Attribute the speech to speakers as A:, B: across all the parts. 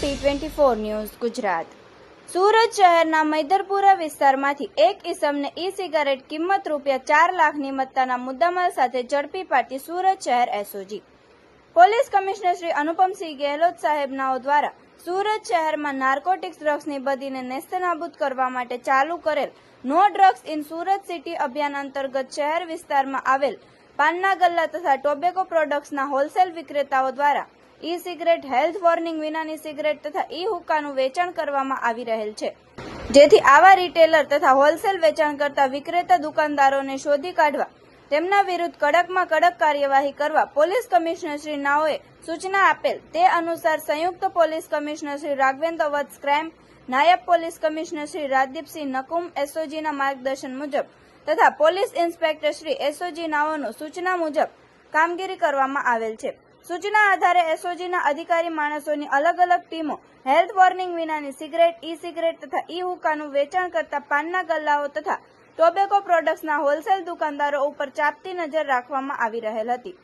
A: P twenty four news Gujarat. Surat શહેરના મૈદરપુરા વિસ્તારમાંથી એક ઇસમને ઈ સિગારેટ કિંમત રૂપિયા ચાર લાખની મત્તાના મુદ્દામાલ સાથે ઝડપી પાડતી સુરત શહેર SOG. Police commissioner Shri Anupamsinh Gehlot સાહેબનાઓ દ્વારા સુરત શહેરમાં નાર્કોટિક્સ ડ્રગ્સની બદીને નેસ્તનાબૂદ કરવા માટે ચાલુ કરેલ no drugs in Surat city અભિયાન અંતર્ગત શહેર વિસ્તારમાં આવેલ પાનના ગલ્લા તથા ટોબેકો પ્રોડક્ટ્સના હોલસેલ વિક્રેતાઓ દ્વારા ઈ સિગરેટ હેલ્થ વોર્નિંગ વિનાની સિગરેટ તથા ઈ હુક્કાનું વેચાણ કરવામાં આવી રહેલ છે. જેથી આવા રિટેલર તથા હોલસેલ વેચાણ કરતા વિક્રેતા દુકાનદારોને શોધી કાઢવા, તેમના વિરુદ્ધ કડકમાં કડક કાર્યવાહી કરવા પોલીસ કમિશનર શ્રી નાઓએ સૂચના આપેલ તે અનુસાર સંયુક્ત police commissioner Shri Raghavendra Vats crime નાયબ પોલીસ કમિશનર શ્રી રાજદીપસિંહ નકુમ, એસઓજીના માર્ગદર્શન મુજબ તથા પોલીસ ઇન્સ્પેક્ટર શ્રી એસઓજી નાઓનું સૂચના મુજબ કામગીરી કરવામાં આવેલ છે. સૂચના આધારે એસઓજીના અધિકારી માણસોની અલગ અલગ ટીમો, હેલ્થ વોર્નિંગ વિનાની સિગરેટ ઈ સિગરેટ તથા ઈ હુકાનું વેચાણ કરતા પાનના ગલ્લાઓ તથા ટોબેકો પ્રોડક્ટ્સના હોલસેલ દુકાનદારો ઉપર ચાપતી નજર રાખવામાં આવી રહેલ હતી.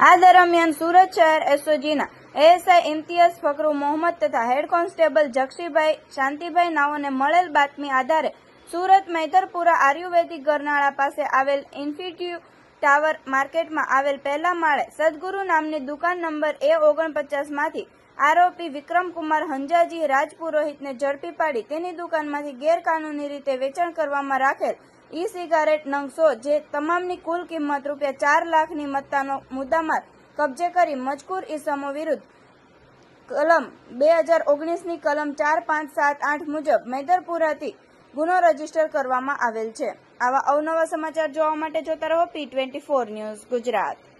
A: આ દરમિયાન સુરત શહેર એસઓજીના એએસઆઈ ઇમ્તિયાઝ ફકરુ મોહમ્મદ તથા હેડ કોન્સ્ટેબલ જક્ષીભાઈ શાંતિભાઈ નાઓને મળેલ બાતમી આધારે સુરત મૈતરપુરા આયુર્વેદિક ગરનાળા પાસે આવેલ ઇન્ફિટ્યુ ટાવર માર્કેટમાં આવેલ પહેલા માળે સદગુરુ નામની દુકાન નંબર એ ઓગણપચાસમાંથી આરોપી વિક્રમકુમાર હંજાજી રાજપુરોહિતને ઝડપી પાડી તેની દુકાનમાંથી ગેરકાનૂની રીતે વેચાણ કરવામાં રાખેલ ઈ સિગારેટ નંગ સો જે તમામની કુલ કિંમત રૂપિયા ચાર લાખની મત્તાનો મુદ્દામાલ કબજે કરી મજકૂર ઈસમો વિરુદ્ધ કલમ બે હજાર ઓગણીસની કલમ ચાર પાંચ સાત આઠ મુજબ મૈદરપુરાથી ગુનો રજિસ્ટર કરવામાં આવેલ છે. આવા અવનવા સમાચાર જોવા માટે જોતા રહો P twenty four news Gujarat.